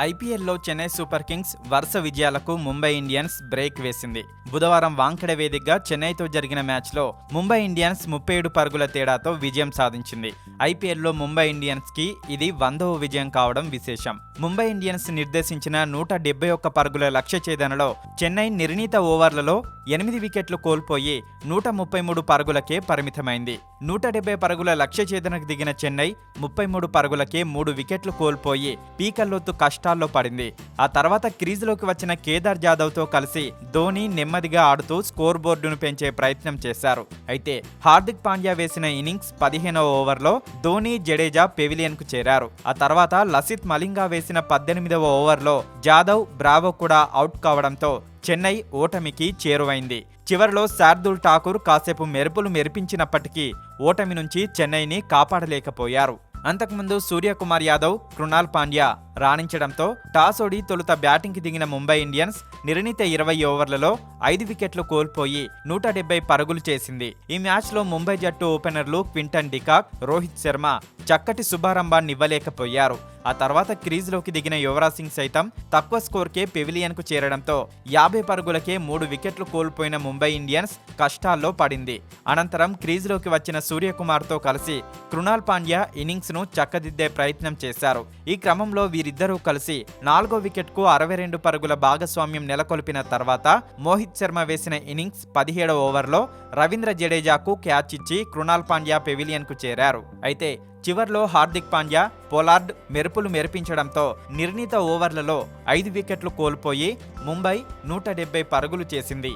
ఐపీఎల్లో Chennai super Kings వరుస విజయాలకు ముంబై ఇండియన్స్ బ్రేక్ వేసింది. బుధవారం వాంఖడే వేదికగా చెన్నైతో జరిగిన మ్యాచ్లో ముంబై ఇండియన్స్ ముప్పై ఏడు పరుగుల తేడాతో విజయం సాధించింది. ఐపీఎల్లో ముంబై ఇండియన్స్కి ఇది వందవ విజయం కావడం విశేషం. ముంబై ఇండియన్స్ నిర్దేశించిన నూట డెబ్బై ఒక్క పరుగుల లక్ష్య ఛేదనలో చెన్నై నిర్ణీత ఓవర్లలో ఎనిమిది వికెట్లు కోల్పోయి నూట ముప్పై మూడు పరుగులకే పరిమితమైంది. నూట డెబ్బై పరుగుల లక్ష్య ఛేదనకు దిగిన చెన్నై ముప్పై మూడు పరుగులకే మూడు వికెట్లు కోల్పోయి పీకల్లోతు కష్టాల్లో పడింది. ఆ తర్వాత క్రీజులోకి వచ్చిన కేదార్ జాదవ్తో కలిసి ధోని నెమ్మదిగా ఆడుతూ స్కోర్ బోర్డును పెంచే ప్రయత్నం చేశారు. అయితే హార్దిక్ పాండ్యా వేసిన ఇన్నింగ్స్ పదిహేనవ ఓవర్లో ధోని జడేజా పెవిలియన్కు చేరారు. ఆ తర్వాత లసిత్ మలింగా వేసిన పద్దెనిమిదవ ఓవర్లో జాదవ్ బ్రావో కూడా అవుట్ కావడంతో చెన్నై ఓటమికి చేరువైంది. చివరిలో శార్దుల్ ఠాకూర్ కాసేపు మెరుపులు మెరిపించినప్పటికీ ఓటమి నుంచి చెన్నైని కాపాడలేకపోయారు. అంతకుముందు సూర్యకుమార్ యాదవ్ కృణాల్ పాండ్యా రాణించడంతో టాస్ ఓడి తొలుత బ్యాటింగ్కి దిగిన ముంబై ఇండియన్స్ నిర్ణీత ఇరవై ఓవర్లలో ఐదు వికెట్లు కోల్పోయి నూట డెబ్బై పరుగులు చేసింది. ఈ మ్యాచ్లో ముంబై జట్టు ఓపెనర్లు క్వింటన్ డికాక్ రోహిత్ శర్మ చక్కటి శుభారంభాన్ని ఇవ్వలేకపోయారు ఆ తర్వాత క్రీజ్లోకి దిగిన యువరాజ్ సింగ్ సైతం తక్కువ స్కోర్కే పెవిలియన్కు చేరడంతో యాభై పరుగులకే మూడు వికెట్లు కోల్పోయిన ముంబై ఇండియన్స్ కష్టాల్లో పడింది. అనంతరం క్రీజ్లోకి వచ్చిన సూర్యకుమార్తో కలిసి కృణాల్ పాండ్యా ఇన్నింగ్స్ను చక్కదిద్దే ప్రయత్నం చేశారు. ఈ క్రమంలో వీరిద్దరూ కలిసి నాలుగో వికెట్కు అరవై రెండు పరుగుల భాగస్వామ్యం నెలకొల్పిన తర్వాత మోహిత్ శర్మ వేసిన ఇన్నింగ్స్ పదిహేడవ ఓవర్లో రవీంద్ర జడేజాకు క్యాచ్ ఇచ్చి కృణాల్ పాండ్యా పెవిలియన్కు చేరారు. అయితే చివర్లో హార్దిక్ పాండ్యా పోలార్డ్ మెరుపులు మెరిపించడంతో నిర్ణీత ఓవర్లలో ఐదు వికెట్లు కోల్పోయి ముంబై నూట డెబ్బై పరుగులు చేసింది.